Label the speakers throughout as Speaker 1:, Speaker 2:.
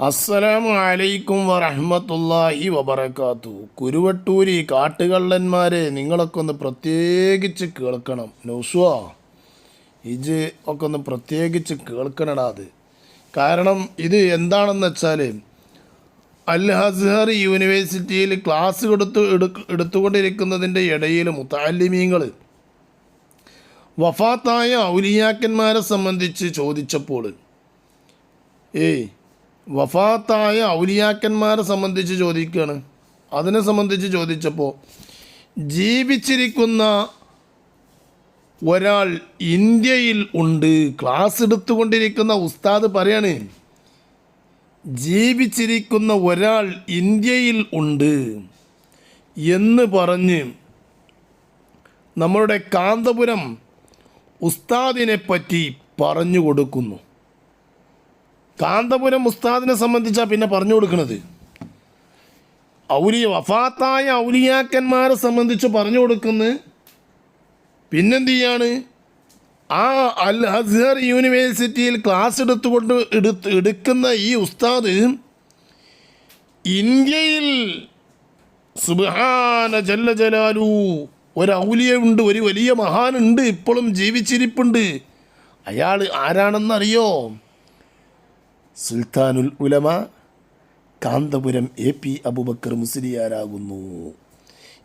Speaker 1: അസ്സലാമു അലൈക്കും വറഹ്മത്തുള്ളാഹി വബറകാത്തു. കുരുവട്ടൂരി കാട്ടുകള്ളന്മാരെ നിങ്ങളൊക്കെ ഒന്ന് പ്രത്യേകിച്ച് കേൾക്കണം. നൗസുവ ഇജ് ഒക്കെ ഒന്ന് പ്രത്യേകിച്ച് കേൾക്കണടാ അത്. കാരണം ഇത് എന്താണെന്ന് വെച്ചാൽ അൽ ഹസ്ഹർ യൂണിവേഴ്സിറ്റിയിൽ ക്ലാസ് കൊടുത്ത് എടുത്തുകൊണ്ടിരിക്കുന്നതിന്റെ ഇടയിൽ മുത്താലിമീങ്ങൾ വഫാത്തായ ഔലിയാക്കന്മാരെ സംബന്ധിച്ച് ചോദിച്ചപ്പോൾ ഏയ് വഫാത്തായ ഔലിയാക്കന്മാരെ സംബന്ധിച്ച് ചോദിക്കുകയാണ്. അതിനെ സംബന്ധിച്ച് ചോദിച്ചപ്പോൾ ജീവിച്ചിരിക്കുന്ന ഒരാൾ ഇന്ത്യയിൽ ഉണ്ട് ക്ലാസ് എടുത്തുകൊണ്ടിരിക്കുന്ന ഉസ്താദ് പറയാണ് ജീവിച്ചിരിക്കുന്ന ഒരാൾ ഇന്ത്യയിൽ ഉണ്ട് എന്ന് പറഞ്ഞ് നമ്മളുടെ കാന്തപുരം ഉസ്താദിനെ പറ്റി പറഞ്ഞു കൊടുക്കുന്നു. കാന്തപുരം ഉസ്താദിനെ സംബന്ധിച്ചാണ് പിന്നെ പറഞ്ഞു കൊടുക്കുന്നത് ഔലിയ വഫാത്തായ ഔലിയാക്കന്മാരെ സംബന്ധിച്ച് പറഞ്ഞു കൊടുക്കുന്നത് പിന്നെന്ത് ചെയ്യാണ് ആ അൽ അസ്ഹർ യൂണിവേഴ്സിറ്റിയിൽ ക്ലാസ് എടുത്തുകൊണ്ട് എടുത്ത് എടുക്കുന്ന ഈ ഉസ്താദ് ഇന്ത്യയിൽ സുബ്ഹാന ജല്ല ജലാലു ഒരു ഔലിയുണ്ട് ഒരു വലിയ മഹാനുണ്ട് ഇപ്പോഴും ജീവിച്ചിരിപ്പുണ്ട്. അയാൾ ആരാണെന്നറിയോ? സുൽത്താനുൽ ഉലമ കാന്തപുരം എ പി അബുബക്കർ മുസ്ലിയാരാകുന്നു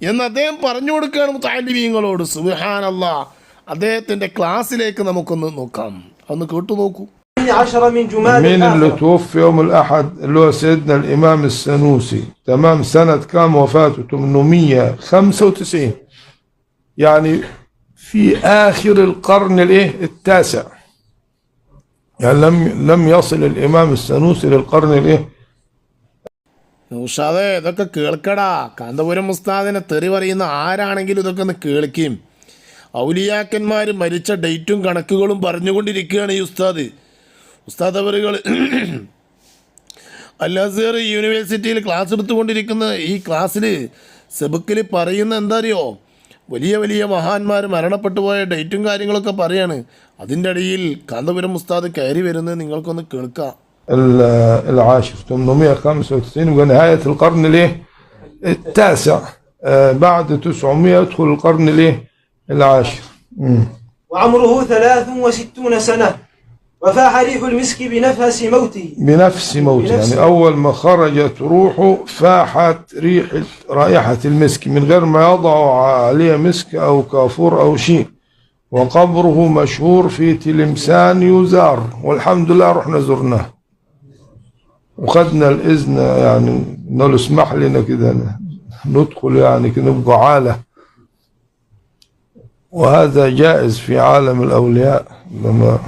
Speaker 1: എന്ന് അദ്ദേഹം പറഞ്ഞു കൊടുക്കുകയാണ് താലിമീങ്ങളോട് സുബഹാനല്ല അദ്ദേഹത്തിൻ്റെ ക്ലാസ്സിലേക്ക് നമുക്കൊന്ന് നോക്കാം ഒന്ന് കേട്ടു നോക്കൂ
Speaker 2: عشر من جماد
Speaker 3: مين اللي
Speaker 2: الآخر
Speaker 3: توفي يوم الأحد اللي هو سيدنا الإمام السنوسي تمام سنة كام وفاته 895 يعني في آخر القرن الإيه التاسع يعني لم لم يصل الإمام السنوسي للقرن الإيه
Speaker 1: നൗഷാദേ ഇതൊക്കെ കേൾക്കടാ കാന്തപുരം മുസ്താദിനെ തെറി പറയുന്ന ആരാണെങ്കിലും ഇതൊക്കെ ഒന്ന് കേൾക്കുകയും ഔലിയാക്കന്മാർ മരിച്ച ഡേറ്റും കണക്കുകളും പറഞ്ഞുകൊണ്ടിരിക്കുകയാണ് ഈ ഉസ്താദ് ഉസ്താദ് അവരുകൾ അൽ അസീർ യൂണിവേഴ്സിറ്റിയിൽ ക്ലാസ് എടുത്തുകൊണ്ടിരിക്കുന്ന ഈ ക്ലാസ്സിൽ സെബുക്കിൽ പറയുന്ന എന്താ അറിയോ വലിയ വലിയ മഹാന്മാർ മരണപ്പെട്ടു പോയ ഡേറ്റും കാര്യങ്ങളൊക്കെ പറയാണ് അതിൻ്റെ ഇടയിൽ കാന്തപുരം ഉസ്താദ് കയറി വരുന്നത് നിങ്ങൾക്കൊന്ന് കേൾക്കാം
Speaker 3: ال- العاشر 895 ونهاية القرن الإيه التاسع آه، بعد 900 يدخل القرن الإيه العاشر مم.
Speaker 2: وعمره ثلاث وستون سنة وفاح ريح المسك بنفس موته
Speaker 3: بنفس موته
Speaker 2: بنفس.
Speaker 3: يعني أول ما خرجت روحه فاحت ريح رائحة المسك من غير ما يضع عليه مسك أو كافور أو شيء. وقبره مشهور في تلمسان يزار والحمد لله رحنا زرناه. وخدنا الإذن يعني نقول اسمح لنا كده ندخل يعني كده نبقى عالة. وهذا جائز في عالم الأولياء لما.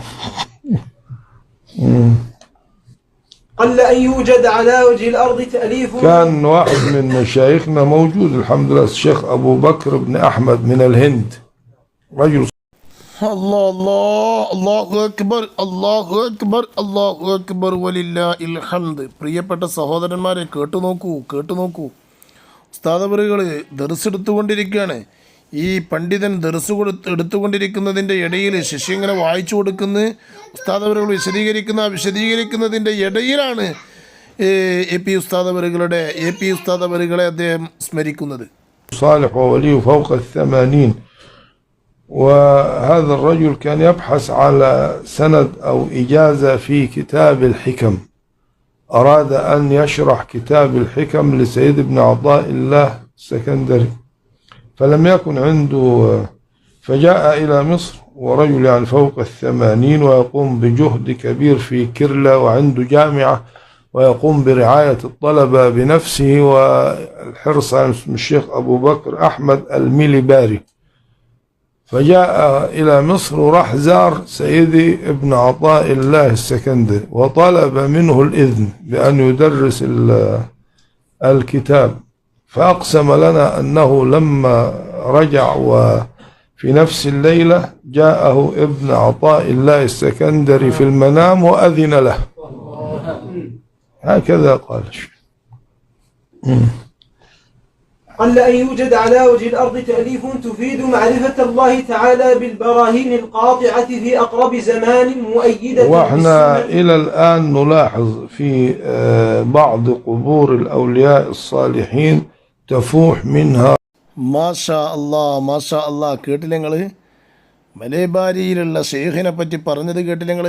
Speaker 2: قل أن يوجد على وجه الأرض تأليف
Speaker 3: كان واحد من مشايخنا موجود الحمد لله الشيخ أبو بكر بن أحمد من الهند رجل
Speaker 1: അല്ലാ അല്ലാ അല്ലാഹു അക്ബർ അല്ലാഹു അക്ബർ അല്ലാഹു അക്ബർ വലില്ലാ ഇൽഹംദ് പ്രിയപ്പെട്ട സഹോദരന്മാരെ കേട്ടു നോക്കൂ കേട്ടു നോക്കൂ ഉസ്താദവറുകൾ ദർസ് എടുത്തുകൊണ്ടിരിക്കുകയാണ് ഈ പണ്ഡിതൻ ദർസ് കൊടുത്ത് എടുത്തുകൊണ്ടിരിക്കുന്നതിൻ്റെ ഇടയിൽ ശിഷ്യ ഇങ്ങനെ വായിച്ചു കൊടുക്കുന്ന ഉസ്താദവറുകൾ വിശദീകരിക്കുന്ന വിശദീകരിക്കുന്നതിൻ്റെ ഇടയിലാണ് എ പി ഉസ്താദവറുകളുടെ എ പി ഉസ്താദവറുകളെ അദ്ദേഹം സ്മരിക്കുന്നത്
Speaker 3: صالح وولي فوق الثمانين وهذا الرجل كان يبحث على سند أو إجازة في كتاب الحكم أراد أن يشرح كتاب الحكم لسيد ابن عطاء الله السكندري فلم يكن عنده فجاء إلى مصر ورجل يعني فوق الثمانين ويقوم بجهد كبير في كرلة وعنده جامعة ويقوم برعاية الطلبة بنفسه والحرص على الشيخ أبو بكر أحمد الميليباري. فجاء إلى مصر وراح زار سيدي ابن عطاء الله السكندري وطلب منه الإذن بأن يدرس ال- الكتاب. فأقسم لنا أنه لما رجع وفي نفس الليلة جاءه ابن عطاء الله السكندري في المنام وأذن له. هكذا قال.
Speaker 2: قل أن يوجد على وجه الأرض تأليف تفيد معرفة الله تعالى بالبراهين القاطعة في أقرب زمان مؤيدة بالسنة
Speaker 3: إلى الآن نلاحظ في آه، بعض قبور الأولياء الصالحين തഫൂഹ് മിൻഹ
Speaker 1: മാഷാ അള്ളാ മാഷാ അള്ളാ കേട്ടില്ല നിങ്ങൾ മലേബാരിയിലുള്ള ഷെയ്ഖിനെ പറ്റി പറഞ്ഞത് കേട്ടില്ല നിങ്ങൾ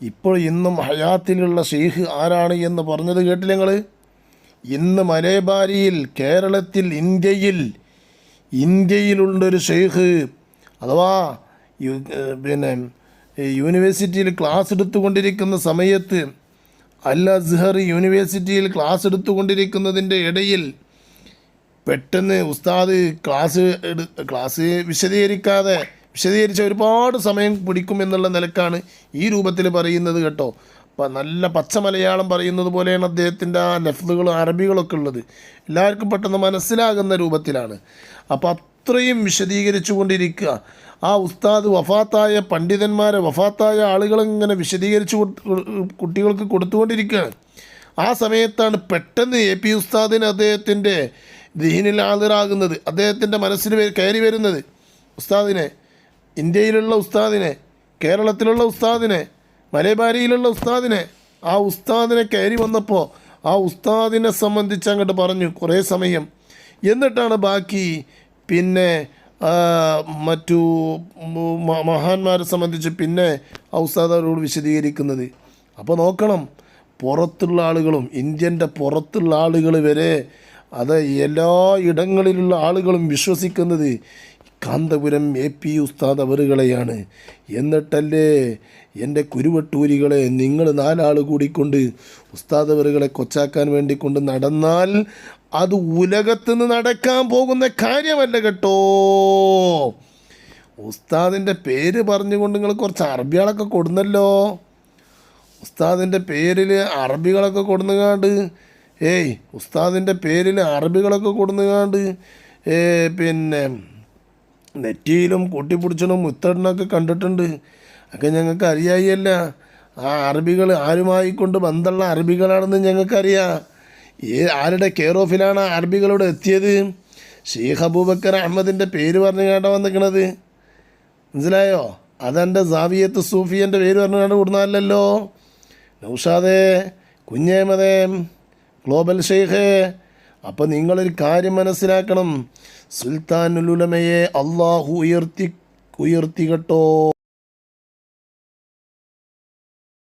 Speaker 1: ഇപ്പോൾ ഇന്നും ഹയാത്തിലുള്ള ഷെയ്ഖ് ആരാണ് എന്ന് പറഞ്ഞത് കേട്ടില്ല നിങ്ങൾ ഇന്ന് മലേബാരിയിൽ കേരളത്തിൽ ഇന്ത്യയിൽ ഇന്ത്യയിലുള്ളൊരു ഷെയ്ഖ് അഥവാ പിന്നെ യൂണിവേഴ്സിറ്റിയിൽ ക്ലാസ് എടുത്തുകൊണ്ടിരിക്കുന്ന സമയത്ത് അൽ അസ്ഹർ യൂണിവേഴ്സിറ്റിയിൽ ക്ലാസ് എടുത്തുകൊണ്ടിരിക്കുന്നതിന്റെ ഇടയിൽ പെട്ടെന്ന് ഉസ്താദ് ക്ലാസ് എടു ക്ലാസ് വിശദീകരിക്കാതെ വിശദീകരിച്ച ഒരുപാട് സമയം പിടിക്കും എന്നുള്ള നിലക്കാണ് ഈ രൂപത്തിൽ പറയുന്നത് കേട്ടോ. അപ്പം നല്ല പച്ച മലയാളം പറയുന്നത് പോലെയാണ് അദ്ദേഹത്തിന്റെ ആ ലഫ്ലുകളും അറബികളൊക്കെ ഉള്ളത്. എല്ലാവർക്കും പെട്ടെന്ന് മനസ്സിലാകുന്ന രൂപത്തിലാണ്. അപ്പോൾ അത്രയും വിശദീകരിച്ചു കൊണ്ടിരിക്കുക. ആ ഉസ്താദ് വഫാത്തായ പണ്ഡിതന്മാരെ വഫാത്തായ ആളുകളിങ്ങനെ വിശദീകരിച്ചു കൊടു- കുട്ടികൾക്ക് കൊടുത്തുകൊണ്ടിരിക്കുകയാണ്. ആ സമയത്താണ് പെട്ടെന്ന് എ പി ഉസ്താദിന് അദ്ദേഹത്തിന്റെ ദീനിൽ ഹാജരാകുന്നത് അദ്ദേഹത്തിന്റെ മനസ്സിൽ കയറി വരുന്നത്. ഉസ്താദിനെ ഇന്ത്യയിലുള്ള ഉസ്താദിനെ കേരളത്തിലുള്ള ഉസ്താദിനെ മലബാരിയിലുള്ള ഉസ്താദിനെ ആ ഉസ്താദിനെ കയറി വന്നപ്പോൾ ആ ഉസ്താദിനെ സംബന്ധിച്ച് അങ്ങോട്ട് പറഞ്ഞു കുറേ സമയം. എന്നിട്ടാണ് ബാക്കി പിന്നെ മറ്റു മഹാന്മാരെ സംബന്ധിച്ച് പിന്നെ ആ ഉസ്താദ് അവരോട് വിശദീകരിക്കുന്നത്. അപ്പോൾ നോക്കണം പുറത്തുള്ള ആളുകളും ഇന്ത്യന്റെ പുറത്തുള്ള ആളുകൾ വരെ അത് എല്ലാ ഇടങ്ങളിലുള്ള ആളുകളും വിശ്വസിക്കുന്നത് കാന്തപുരം എ പി ഉസ്താദ് അവറുകളെയാണ്. എന്നിട്ടല്ലേ എന്റെ കുരുവട്ടൂരികളെ നിങ്ങൾ നാലാൾ കൂടിക്കൊണ്ട് ഉസ്താദ് അവറുകളെ കൊച്ചാക്കാൻ വേണ്ടി കൊണ്ട് നടന്നാൽ അത് ഉലകത്തുനിന്ന് നടക്കാൻ പോകുന്ന കാര്യമല്ല കേട്ടോ. ഉസ്താദിന്റെ പേര് പറഞ്ഞുകൊണ്ട് നിങ്ങൾ കുറച്ച് അറബികളൊക്കെ കൊടുന്നല്ലോ. ഉസ്താദിന്റെ പേരിൽ അറബികളൊക്കെ കൊടുന്നുകാണ്ട് ഏയ് ഉസ്താദിന്റെ പേരിൽ അറബികളൊക്കെ കൊടുന്നുകാണ്ട് പിന്നെ നെറ്റിയിലും കൂട്ടിപ്പിടിച്ചതും മുത്തടനൊക്കെ കണ്ടിട്ടുണ്ട്. ഒക്കെ ഞങ്ങൾക്ക് അറിയായില്ല. ആ അറബികൾ ആരുമായിക്കൊണ്ട് ബന്ധമുള്ള അറബികളാണെന്ന് ഞങ്ങൾക്കറിയാം. ഏ ആരുടെ കെയർ ഓഫിലാണ് അറബികളോട് എത്തിയത്? ഷെയ്ഖ് അബൂബക്കർ അഹമ്മദിന്റെ പേര് പറഞ്ഞു കേട്ടോ വന്നിക്കണത്. മനസ്സിലായോ? അതെന്റെ സാവിയത്ത് സൂഫിയന്റെ പേര് പറഞ്ഞാണ്ട് കൊടുന്നതല്ലല്ലോ നൗഷാദേ കുഞ്ഞേമതേ. ഗ്ലോബൽ ഷെയ്ഖേ അപ്പം നിങ്ങളൊരു കാര്യം മനസ്സിലാക്കണം. സുൽത്താനുലുലമയെ അള്ളാഹു ഉയർത്തി ഉയർത്തി കേട്ടോ.